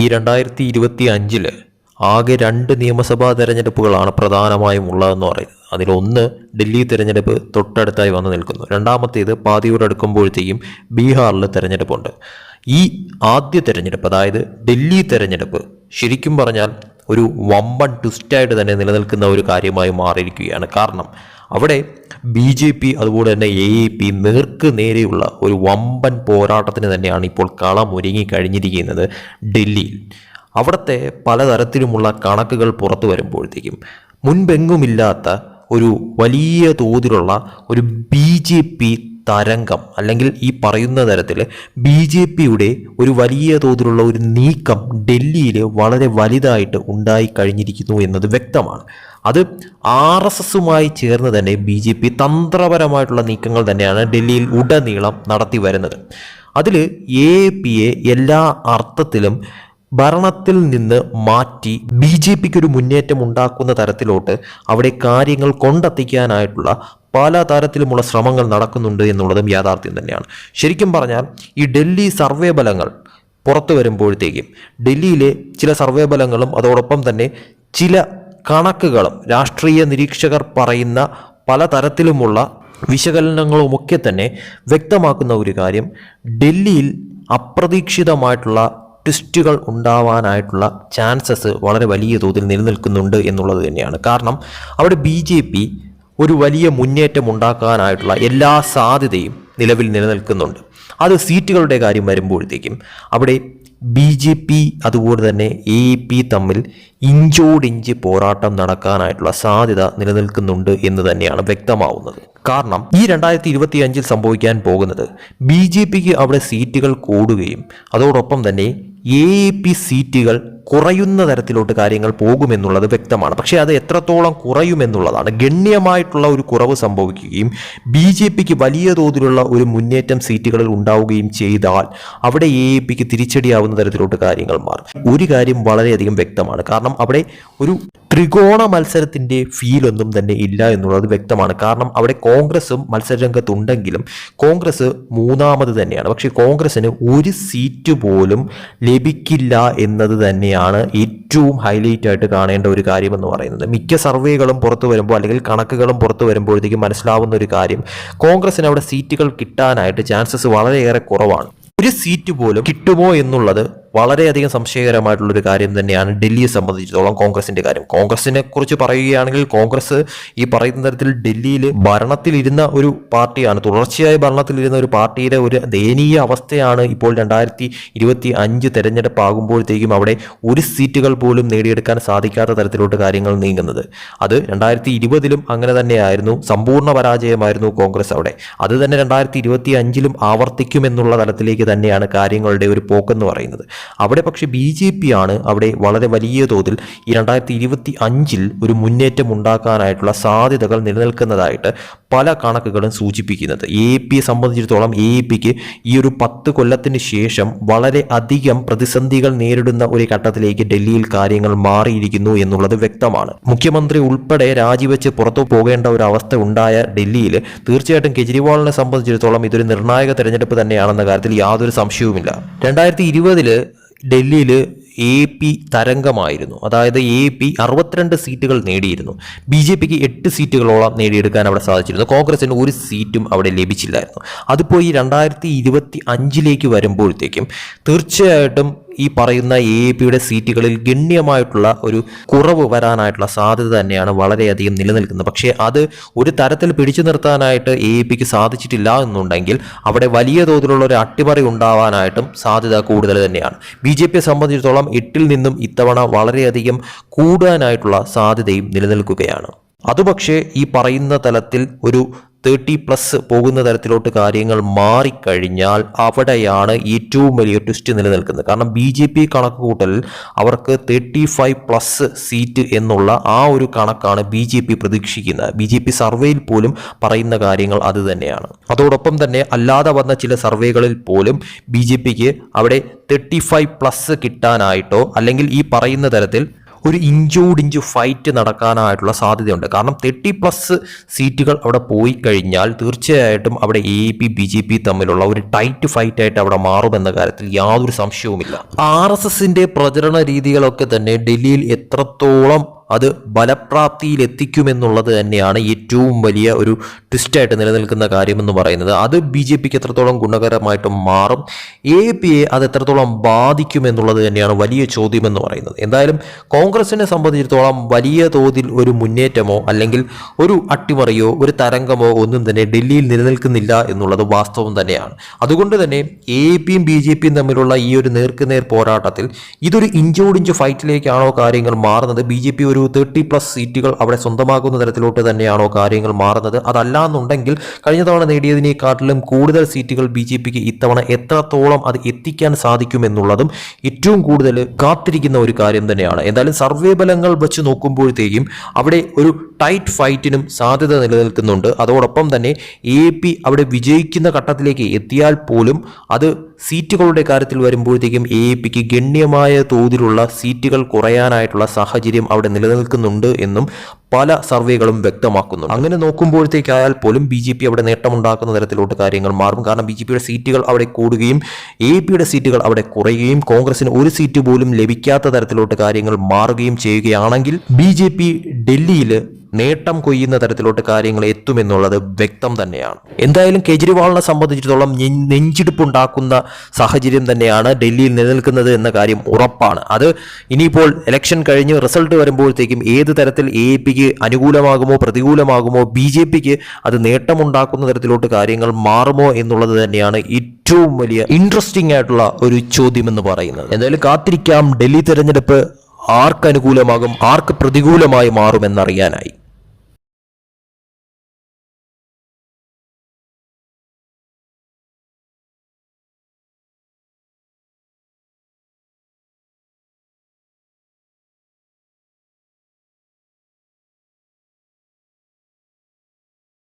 ഈ രണ്ടായിരത്തി ഇരുപത്തി അഞ്ചിൽ ആകെ രണ്ട് നിയമസഭാ തെരഞ്ഞെടുപ്പുകളാണ് പ്രധാനമായും ഉള്ളതെന്ന് പറയുന്നത്. അതിലൊന്ന് ഡൽഹി തെരഞ്ഞെടുപ്പ് തൊട്ടടുത്തായി വന്നു നിൽക്കുന്നു. രണ്ടാമത്തേത് പാതിയോടടുക്കുമ്പോഴത്തേക്കും ബീഹാറിൽ തെരഞ്ഞെടുപ്പുണ്ട്. ഈ ആദ്യ തെരഞ്ഞെടുപ്പ് അതായത് ഡൽഹി തെരഞ്ഞെടുപ്പ് ശരിക്കും പറഞ്ഞാൽ ഒരു വമ്പൻ ട്വിസ്റ്റായിട്ട് തന്നെ നിലനിൽക്കുന്ന ഒരു കാര്യമായി മാറിയിരിക്കുകയാണ്. കാരണം അവിടെ ബി ജെ പി അതുപോലെ തന്നെ എ എ പി നേർക്ക് നേരെയുള്ള ഒരു വമ്പൻ പോരാട്ടത്തിന് തന്നെയാണ് ഇപ്പോൾ കളം ഒരുങ്ങി കഴിഞ്ഞിരിക്കുന്നത് ഡൽഹിയിൽ. അവിടുത്തെ പലതരത്തിലുമുള്ള കണക്കുകൾ പുറത്തു വരുമ്പോഴത്തേക്കും മുൻപെങ്ങുമില്ലാത്ത ഒരു വലിയ തോതിലുള്ള ഒരു ബി ജെ പി തരംഗം അല്ലെങ്കിൽ ഈ പറയുന്ന തരത്തിൽ ബി ജെ പിയുടെ ഒരു വലിയ തോതിലുള്ള ഒരു നീക്കം ഡൽഹിയിൽ വളരെ വലുതായിട്ട് ഉണ്ടായി കഴിഞ്ഞിരിക്കുന്നു എന്നത് വ്യക്തമാണ്. അത് ആർ എസ് എസുമായി ചേർന്ന് തന്നെ ബി ജെ പി തന്ത്രപരമായിട്ടുള്ള നീക്കങ്ങൾ തന്നെയാണ് ഡൽഹിയിൽ ഉടനീളം നടത്തി വരുന്നത്. അതിൽ എ പിയെ എല്ലാ അർത്ഥത്തിലും ഭരണത്തിൽ നിന്ന് മാറ്റി ബി ജെ പിക്ക് ഒരു മുന്നേറ്റം ഉണ്ടാക്കുന്ന തരത്തിലോട്ട് അവിടെ കാര്യങ്ങൾ കൊണ്ടെത്തിക്കാനായിട്ടുള്ള പല തരത്തിലുമുള്ള ശ്രമങ്ങൾ നടക്കുന്നുണ്ട് എന്നുള്ളതും യാഥാർത്ഥ്യം തന്നെയാണ്. ശരിക്കും പറഞ്ഞാൽ ഈ ഡൽഹി സർവേ ഫലങ്ങൾ പുറത്തു വരുമ്പോഴത്തേക്കും ഡൽഹിയിലെ ചില സർവേ ഫലങ്ങളും അതോടൊപ്പം തന്നെ ചില കണക്കുകളും രാഷ്ട്രീയ നിരീക്ഷകർ പറയുന്ന പല തരത്തിലുമുള്ള വിശകലനങ്ങളുമൊക്കെ തന്നെ വ്യക്തമാക്കുന്ന ഒരു കാര്യം ഡൽഹിയിൽ അപ്രതീക്ഷിതമായിട്ടുള്ള ട്വിസ്റ്റുകൾ ഉണ്ടാവാനായിട്ടുള്ള ചാൻസസ് വളരെ വലിയ തോതിൽ നിലനിൽക്കുന്നുണ്ട് എന്നുള്ളത് തന്നെയാണ്. കാരണം അവിടെ ബി ജെ പി ഒരു വലിയ മുന്നേറ്റം ഉണ്ടാക്കാനായിട്ടുള്ള എല്ലാ സാധ്യതയും നിലവിൽ നിലനിൽക്കുന്നുണ്ട്. അത് സീറ്റുകളുടെ കാര്യം വരുമ്പോഴത്തേക്കും അവിടെ ബി ജെ പി അതുപോലെ തന്നെ എ പി തമ്മിൽ ഇഞ്ചോടിഞ്ച് പോരാട്ടം നടക്കാനായിട്ടുള്ള സാധ്യത നിലനിൽക്കുന്നുണ്ട് എന്ന് തന്നെയാണ് വ്യക്തമാവുന്നത്. കാരണം ഈ രണ്ടായിരത്തി ഇരുപത്തി അഞ്ചിൽ സംഭവിക്കാൻ പോകുന്നത് ബി ജെ പിക്ക് അവിടെ സീറ്റുകൾ കൂടുകയും അതോടൊപ്പം തന്നെ എ പി സീറ്റുകൾ കുറയുന്ന തരത്തിലോട്ട് കാര്യങ്ങൾ പോകുമെന്നുള്ളത് വ്യക്തമാണ്. പക്ഷേ അത് എത്രത്തോളം കുറയുമെന്നുള്ളതാണ്. ഗണ്യമായിട്ടുള്ള ഒരു കുറവ് സംഭവിക്കുകയും ബി ജെ പിക്ക് വലിയ തോതിലുള്ള ഒരു മുന്നേറ്റം സീറ്റുകളിൽ ഉണ്ടാവുകയും ചെയ്താൽ അവിടെ എ പിക്ക് തിരിച്ചടിയാവുന്ന തരത്തിലോട്ട് കാര്യങ്ങൾ മാറും. ഒരു കാര്യം വളരെയധികം വ്യക്തമാണ്. കാരണം അവിടെ ഒരു ത്രികോണ മത്സരത്തിന്റെ ഫീലൊന്നും തന്നെ ഇല്ല എന്നുള്ളത് വ്യക്തമാണ്. കാരണം അവിടെ കോൺഗ്രസും മത്സരരംഗത്തുണ്ടെങ്കിലും കോൺഗ്രസ് മൂന്നാമത് തന്നെയാണ്. പക്ഷേ കോൺഗ്രസിന് ഒരു സീറ്റ് പോലും ലഭിക്കില്ല എന്നത് തന്നെയാണ് ഏറ്റവും ഹൈലൈറ്റ് ആയിട്ട് കാണേണ്ട ഒരു കാര്യമെന്ന് പറയുന്നത്. മിക്ക സർവേകളും പുറത്തു വരുമ്പോൾ അല്ലെങ്കിൽ കണക്കുകളും പുറത്തു വരുമ്പോഴത്തേക്കും മനസ്സിലാവുന്ന ഒരു കാര്യം കോൺഗ്രസിന് അവിടെ സീറ്റുകൾ കിട്ടാനായിട്ട് ചാൻസസ് വളരെയേറെ കുറവാണ്. ഒരു സീറ്റ് പോലും കിട്ടുമോ എന്നുള്ളത് വളരെയധികം സംശയകരമായിട്ടുള്ളൊരു കാര്യം തന്നെയാണ് ഡൽഹിയെ സംബന്ധിച്ചിടത്തോളം കോൺഗ്രസിന്റെ കാര്യം. കോൺഗ്രസിനെ കുറിച്ച് പറയുകയാണെങ്കിൽ കോൺഗ്രസ് ഈ പറയുന്ന തരത്തിൽ ഡൽഹിയിൽ ഭരണത്തിലിരുന്ന ഒരു പാർട്ടിയാണ്. തുടർച്ചയായി ഭരണത്തിലിരുന്ന ഒരു പാർട്ടിയുടെ ഒരു ദയനീയ അവസ്ഥയാണ് ഇപ്പോൾ രണ്ടായിരത്തി ഇരുപത്തി അഞ്ച് തെരഞ്ഞെടുപ്പ് ആകുമ്പോഴത്തേക്കും അവിടെ ഒരു സീറ്റുകൾ പോലും നേടിയെടുക്കാൻ സാധിക്കാത്ത തരത്തിലോട്ട് കാര്യങ്ങൾ നീങ്ങുന്നത്. അത് രണ്ടായിരത്തി ഇരുപതിലും അങ്ങനെ തന്നെയായിരുന്നു. സമ്പൂർണ പരാജയമായിരുന്നു കോൺഗ്രസ് അവിടെ. അത് തന്നെ രണ്ടായിരത്തി ഇരുപത്തി അഞ്ചിലും ആവർത്തിക്കുമെന്നുള്ള തലത്തിലേക്ക് തന്നെയാണ് കാര്യങ്ങളുടെ ഒരു പോക്കെന്ന് പറയുന്നത്. അവിടെ പക്ഷേ ബി ജെ പി ആണ് അവിടെ വളരെ വലിയ തോതിൽ ഈ രണ്ടായിരത്തി ഇരുപത്തി അഞ്ചിൽ ഒരു മുന്നേറ്റം ഉണ്ടാക്കാനായിട്ടുള്ള സാധ്യതകൾ നിലനിൽക്കുന്നതായിട്ട് പല കണക്കുകളും സൂചിപ്പിക്കുന്നത്. എ പിയെ സംബന്ധിച്ചിടത്തോളം എ പിക്ക് ഈ ഒരു പത്ത് കൊല്ലത്തിന് ശേഷം വളരെ അധികം പ്രതിസന്ധികൾ നേരിടുന്ന ഒരു ഘട്ടത്തിലേക്ക് ഡൽഹിയിൽ കാര്യങ്ങൾ മാറിയിരിക്കുന്നു എന്നുള്ളത് വ്യക്തമാണ്. മുഖ്യമന്ത്രി ഉൾപ്പെടെ രാജിവെച്ച് പുറത്തു പോകേണ്ട ഒരു അവസ്ഥ ഉണ്ടായ ഡൽഹിയിൽ തീർച്ചയായിട്ടും കെജ്രിവാളിനെ സംബന്ധിച്ചിടത്തോളം ഇതൊരു നിർണായക തെരഞ്ഞെടുപ്പ് തന്നെയാണെന്ന കാര്യത്തിൽ യാതൊരു സംശയവുമില്ല. രണ്ടായിരത്തി ഇരുപതിൽ ഡൽഹിയിൽ എ പി തരംഗമായിരുന്നു. അതായത് എ പി അറുപത്തിരണ്ട് സീറ്റുകൾ നേടിയിരുന്നു. ബി ജെ പിക്ക് എട്ട് സീറ്റുകളോളം നേടിയെടുക്കാൻ അവിടെ സാധിച്ചിരുന്നു. കോൺഗ്രസിന് ഒരു സീറ്റും അവിടെ ലഭിച്ചില്ലായിരുന്നു. അതിപ്പോൾ ഈ രണ്ടായിരത്തി ഇരുപത്തി അഞ്ചിലേക്ക് വരുമ്പോഴത്തേക്കും തീർച്ചയായിട്ടും ഈ പറയുന്ന എ പിയുടെ സീറ്റുകളിൽ ഗണ്യമായിട്ടുള്ള ഒരു കുറവ് വരാനായിട്ടുള്ള സാധ്യത തന്നെയാണ് വളരെയധികം നിലനിൽക്കുന്നത്. പക്ഷേ അത് ഒരു തരത്തിൽ പിടിച്ചു നിർത്താനായിട്ട് എ പിക്ക് സാധിച്ചിട്ടില്ല എന്നുണ്ടെങ്കിൽ അവിടെ വലിയ തോതിലുള്ള ഒരു അട്ടിമറി ഉണ്ടാവാനായിട്ടും സാധ്യത കൂടുതൽ തന്നെയാണ്. ബി ജെ പിയെ സംബന്ധിച്ചിടത്തോളം എട്ടിൽ നിന്നും ഇത്തവണ വളരെയധികം കൂടാനായിട്ടുള്ള സാധ്യതയും നിലനിൽക്കുകയാണ്. അതുപക്ഷേ ഈ പറയുന്ന തലത്തിൽ ഒരു തേർട്ടി പ്ലസ് പോകുന്ന തരത്തിലോട്ട് കാര്യങ്ങൾ മാറിക്കഴിഞ്ഞാൽ അവിടെയാണ് ഏറ്റവും വലിയ ട്വിസ്റ്റ് നിലനിൽക്കുന്നത്. കാരണം ബി ജെ പി കണക്ക് കൂട്ടൽ അവർക്ക് തേർട്ടി ഫൈവ് പ്ലസ് സീറ്റ് എന്നുള്ള ആ ഒരു കണക്കാണ് ബി ജെ പി പ്രതീക്ഷിക്കുന്നത്. ബി ജെ പി സർവേയിൽ പോലും പറയുന്ന കാര്യങ്ങൾ അത് തന്നെയാണ്. അതോടൊപ്പം തന്നെ അല്ലാതെ വന്ന ചില സർവേകളിൽ പോലും ബി ജെ പിക്ക് അവിടെ തേർട്ടി ഫൈവ് പ്ലസ് കിട്ടാനായിട്ടോ അല്ലെങ്കിൽ ഈ പറയുന്ന തരത്തിൽ ഒരു ഇഞ്ചോട് ഇഞ്ച് ഫൈറ്റ് നടക്കാനായിട്ടുള്ള സാധ്യതയുണ്ട്. കാരണം തേർട്ടി പ്ലസ് സീറ്റുകൾ അവിടെ പോയി കഴിഞ്ഞാൽ തീർച്ചയായിട്ടും അവിടെ A P B J P തമ്മിലുള്ള ഒരു ടൈറ്റ് ഫൈറ്റ് ആയിട്ട് അവിടെ മാറുമെന്ന കാര്യത്തിൽ യാതൊരു സംശയവുമില്ല. ആർ എസ് എസിന്റെ പ്രചരണ രീതികളൊക്കെ തന്നെ ഡൽഹിയിൽ എത്രത്തോളം അത് ഫലപ്രാപ്തിയിലെത്തിക്കുമെന്നുള്ളത് തന്നെയാണ് ഏറ്റവും വലിയ ഒരു ട്വിസ്റ്റായിട്ട് നിലനിൽക്കുന്ന കാര്യമെന്ന് പറയുന്നത്. അത് ബി ജെ പിക്ക് എത്രത്തോളം ഗുണകരമായിട്ട് മാറും എ പി എ അത് എത്രത്തോളം ബാധിക്കുമെന്നുള്ളത് തന്നെയാണ് വലിയ ചോദ്യമെന്ന് പറയുന്നത്. എന്തായാലും കോൺഗ്രസിനെ സംബന്ധിച്ചിടത്തോളം വലിയ തോതിൽ ഒരു മുന്നേറ്റമോ അല്ലെങ്കിൽ ഒരു അട്ടിമറിയോ ഒരു തരംഗമോ ഒന്നും തന്നെ ഡൽഹിയിൽ നിലനിൽക്കുന്നില്ല എന്നുള്ളത് വാസ്തവം തന്നെയാണ്. അതുകൊണ്ട് തന്നെ എ പിയും ബി ജെ പിയും തമ്മിലുള്ള ഈ ഒരു നേർക്കുനേർ പോരാട്ടത്തിൽ ഇതൊരു ഇഞ്ചോടിഞ്ച് ഫൈറ്റിലേക്കാണോ കാര്യങ്ങൾ മാറുന്നത്? ബി ജെ പി ഒരു തേർട്ടി പ്ലസ് സീറ്റുകൾ അവിടെ സ്വന്തമാക്കുന്ന തരത്തിലോട്ട് തന്നെയാണോ കാര്യങ്ങൾ മാറുന്നത്? അതല്ല എന്നുണ്ടെങ്കിൽ കഴിഞ്ഞ തവണ നേടിയതിനേക്കാട്ടിലും കൂടുതൽ സീറ്റുകൾ ബി ജെ പിക്ക് ഇത്തവണ എത്രത്തോളം അത് എത്തിക്കാൻ സാധിക്കുമെന്നുള്ളതും ഏറ്റവും കൂടുതൽ കാത്തിരിക്കുന്ന ഒരു കാര്യം തന്നെയാണ്. എന്തായാലും സർവേ ഫലങ്ങൾ വെച്ച് നോക്കുമ്പോഴത്തേക്കും അവിടെ ഒരു ടൈറ്റ് ഫൈറ്റിനും സാധ്യത നിലനിൽക്കുന്നുണ്ട്. അതോടൊപ്പം തന്നെ എ പി അവിടെ വിജയിക്കുന്ന ഘട്ടത്തിലേക്ക് എത്തിയാൽ പോലും അത് സീറ്റുകളുടെ കാര്യത്തിൽ വരുമ്പോഴത്തേക്കും എ പിക്ക് ഗണ്യമായ തോതിലുള്ള സീറ്റുകൾ കുറയാനായിട്ടുള്ള സാഹചര്യം അവിടെ നിലനിൽക്കുന്നുണ്ട് എന്നും പല സർവേകളും വ്യക്തമാക്കുന്നു അങ്ങനെ നോക്കുമ്പോഴത്തേക്കായാൽ പോലും ബി ജെ പി അവിടെ നേട്ടമുണ്ടാക്കുന്ന തരത്തിലോട്ട് കാര്യങ്ങൾ മാറും. കാരണം ബി ജെ പിയുടെ സീറ്റുകൾ അവിടെ കൂടുകയും എ പിയുടെ സീറ്റുകൾ അവിടെ കുറയുകയും കോൺഗ്രസിന് ഒരു സീറ്റ് പോലും ലഭിക്കാത്ത തരത്തിലോട്ട് കാര്യങ്ങൾ മാറുകയും ചെയ്യുകയാണെങ്കിൽ ബി ഡൽഹിയിൽ നേട്ടം കൊയ്യുന്ന തരത്തിലോട്ട് കാര്യങ്ങൾ എത്തുമെന്നുള്ളത് വ്യക്തം തന്നെയാണ്. എന്തായാലും കെജ്രിവാളിനെ സംബന്ധിച്ചിടത്തോളം നെഞ്ചിടിപ്പുണ്ടാക്കുന്ന സാഹചര്യം തന്നെയാണ് ഡൽഹിയിൽ നിലനിൽക്കുന്നത് എന്ന കാര്യം ഉറപ്പാണ്. അത് ഇനിയിപ്പോൾ ഇലക്ഷൻ കഴിഞ്ഞ് റിസൾട്ട് വരുമ്പോഴത്തേക്കും ഏത് തരത്തിൽ എ പിക്ക് അനുകൂലമാകുമോ പ്രതികൂലമാകുമോ ബി ജെ പിക്ക് അത് നേട്ടമുണ്ടാക്കുന്ന തരത്തിലോട്ട് കാര്യങ്ങൾ മാറുമോ എന്നുള്ളത് തന്നെയാണ് ഏറ്റവും വലിയ ഇൻട്രസ്റ്റിംഗ് ആയിട്ടുള്ള ഒരു ചോദ്യം എന്ന് പറയുന്നത്. എന്തായാലും കാത്തിരിക്കാം. ഡൽഹി തെരഞ്ഞെടുപ്പ് ആർക്ക് അനുകൂലമാകും ആർക്ക് പ്രതികൂലമായി മാറുമെന്നറിയാനായി.